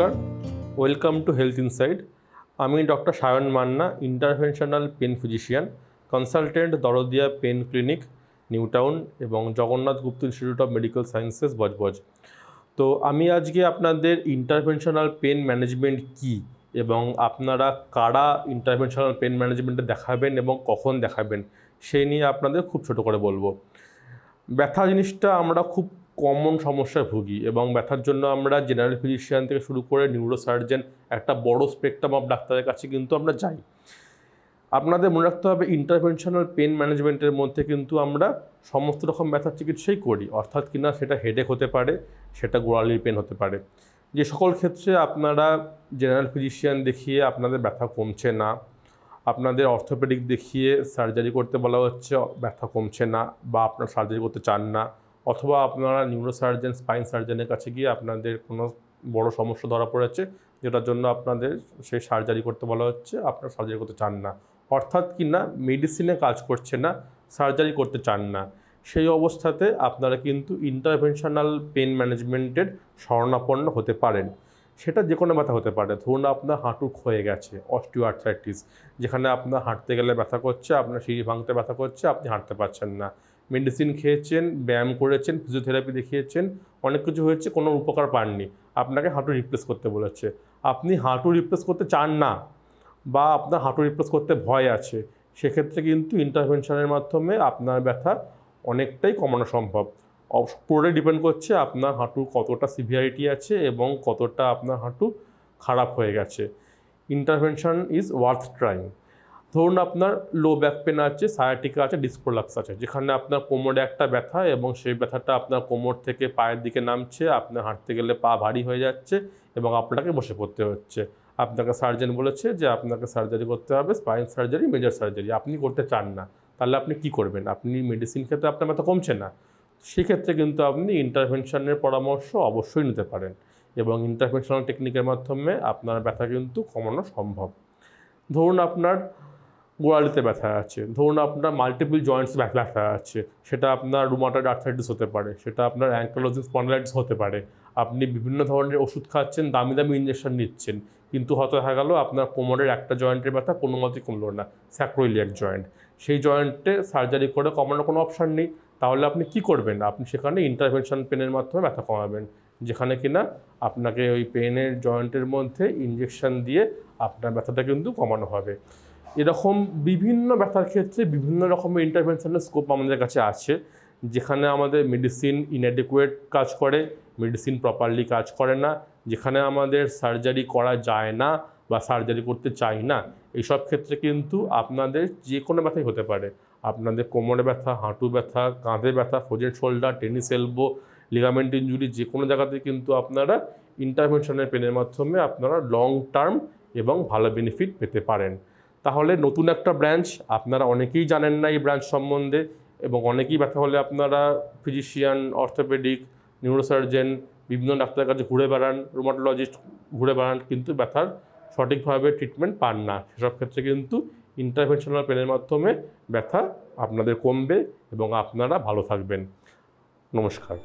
নমস্কার welcome to health inside আমি doctor Sayan Manna interventional pain physician consultant Dardia pain clinic New Town এবং Jagannath Gupta institute of medical sciences Budge Budge. তো আমি আজকে আপনাদের interventional pen management কী এবং আপনারা কারা ইন্টারভেনশনাল পেন ম্যানেজমেন্টে দেখাবেন এবং কখন দেখাবেন সেই নিয়ে আপনাদের খুব ছোট করে বলব। ব্যথা জিনিসটা আমরা খুব কমন সমস্যায় ভুগি এবং ব্যথার জন্য আমরা জেনারেল ফিজিশিয়ান থেকে শুরু করে নিউরোসার্জেন একটা বড় স্পেকট্রাম অফ ডাক্তারের কাছে কিন্তু আমরা যাই। আপনাদের মনে রাখতে হবে ইন্টারভেনশনাল পেন ম্যানেজমেন্টের মধ্যে কিন্তু আমরা সমস্ত রকম ব্যথার চিকিৎসাই করি, অর্থাৎ কিনা সেটা হেডেক হতে পারে, সেটা গোড়ালির পেন হতে পারে। যে সকল ক্ষেত্রে আপনারা জেনারেল ফিজিশিয়ান দেখিয়ে আপনাদের ব্যথা কমছে না, আপনাদের অর্থোপেডিক দেখিয়ে সার্জারি করতে বলা হচ্ছে ব্যথা কমছে না বা আপনার সার্জারি করতে চান না অথবা আপনারা নিউরোসার্জন স্পাইন সার্জনের কাছে গিয়ে আপনাদের কোনো বড় সমস্যা ধরা পড়েছে, যেটার জন্য আপনাদের সেই সার্জারি করতে বলা হচ্ছে, আপনারা সার্জারি করতে চান না। অর্থাৎ কি না মেডিসিনে কাজ করছে না সার্জারি করতে চান না। সেই অবস্থাতে আপনারা কিন্তু ইন্টারভেনশনাল পেন ম্যানেজমেন্টের শরণাপন্ন হতে পারেন। সেটা যে কোনো ব্যথা হতে পারে। ধরুন আপনার হাঁটু ক্ষয়ে গেছে অস্টিও আর্থ্রাইটিস যেখানে আপনার হাঁটতে গেলে ব্যথা করছে, আপনার সিঁড়ি ভাঙতে ব্যথা করছে, আপনি হাঁটতে পারছেন না। মেডিসিন খেয়েছেন, ব্যায়াম করেছেন ফিজিওথেরাপি দেখিয়েছেন, অনেক কিছু হয়েছে, কোনো উপকার পাননি। আপনাকে হাঁটু রিপ্লেস করতে বলেছে। আপনি হাঁটু রিপ্লেস করতে চান না বা আপনার হাঁটু রিপ্লেস করতে ভয় আছে, সেক্ষেত্রে কিন্তু ইন্টারভেনশনের মাধ্যমে আপনার ব্যথা অনেকটাই কমানো সম্ভব। পুরোটাই ডিপেন্ড করছে আপনার হাঁটু কতটা সিভিয়ারিটি আছে এবং কতটা আপনার হাঁটু খারাপ হয়ে গেছে। ইন্টারভেনশন ইজ ওয়ার্থ ট্রাইং ধরুন আপনার লো ব্যাক পেন আছে সায়াটিকা আছে ডিসপ্রোলাক্স আছে, যেখানে আপনার কোমরে একটা ব্যথা এবং সেই ব্যথাটা আপনার কোমর থেকে পায়ের দিকে নামছে আপনার হাঁটতে গেলে পা ভারী হয়ে যাচ্ছে এবং আপনাকে বসে পড়তে হচ্ছে। আপনাকে সার্জন বলেছে যে আপনাকে সার্জারি করতে হবে স্পাইন সার্জারি মেজর সার্জারি আপনি করতে চান না। তাহলে আপনি কি করবেন? আপনি মেডিসিন খেতে আপনার ব্যথা কমছে না। সেক্ষেত্রে কিন্তু আপনি ইন্টারভেনশনের পরামর্শ অবশ্যই নিতে পারেন এবং ইন্টারভেনশনাল টেকনিকের মাধ্যমে আপনার ব্যথা কিন্তু কমানো সম্ভব। ধরুন আপনার গোড়ালিতে ব্যথা আছে। ধরুন আপনার মাল্টিপল জয়েন্টস ব্যথা আছে, সেটা আপনার রুমাটয়েড আর্থাইটিস হতে পারে, সেটা আপনার অ্যাঙ্কোলজিং স্পন্ডালাইটিস হতে পারে। আপনি বিভিন্ন ধরনের ওষুধ খাচ্ছেন, দামি দামি ইঞ্জেকশন নিচ্ছেন, কিন্তু হয়তো দেখা গেল আপনার কোমরের একটা জয়েন্টের ব্যথা কোনো মতেই কমলো না স্যাক্রোইলিয়াক জয়েন্ট সেই জয়েন্টে সার্জারি করে কমানোর কোনো অপশান নেই। তাহলে আপনি কি করবেন? আপনি সেখানে ইন্টারভেনশন পেনের মাধ্যমে ব্যথা কমাবেন, যেখানে কিনা আপনাকে ওই পেনের জয়েন্টের মধ্যে ইঞ্জেকশন দিয়ে আপনার ব্যথাটা কিন্তু কমানো হবে। এরকম বিভিন্ন ব্যথার ক্ষেত্রে বিভিন্ন রকমের ইন্টারভেনশনের স্কোপ আমাদের কাছে আছে, যেখানে আমাদের মেডিসিন ইনঅ্যাডিকুয়েট কাজ করে মেডিসিন প্রপারলি কাজ করে না, যেখানে আমাদের সার্জারি করা যায় না বা সার্জারি করতে চাই না এইসব ক্ষেত্রে কিন্তু আপনাদের যে কোনো ব্যথাই হতে পারে। আপনাদের কোমরে ব্যথা, হাঁটু ব্যথা, কাঁধে ব্যথা frozen shoulder tennis elbow ligament injury যে কোনো জায়গাতে কিন্তু আপনারা ইন্টারভেনশনের পেনের মাধ্যমে আপনারা লং টার্ম এবং ভালো বেনিফিট পেতে পারেন। তাহলে নতুন একটা ব্রাঞ্চ, আপনারা অনেকেই জানেন না এই ব্রাঞ্চ সম্বন্ধে এবং অনেকেই ব্যথা হলে আপনারা ফিজিশিয়ান, অর্থোপেডিক, নিউরোসার্জেন, বিভিন্ন ডাক্তারের কাছে ঘুরে বেড়ান, রোমাটোলজিস্ট ঘুরে বেড়ান, কিন্তু ব্যথার সঠিকভাবে ট্রিটমেন্ট পান না। সেসব ক্ষেত্রে কিন্তু ইন্টারভেনশনাল পেনের মাধ্যমে ব্যথা আপনাদের কমবে এবং আপনারা ভালো থাকবেন। নমস্কার।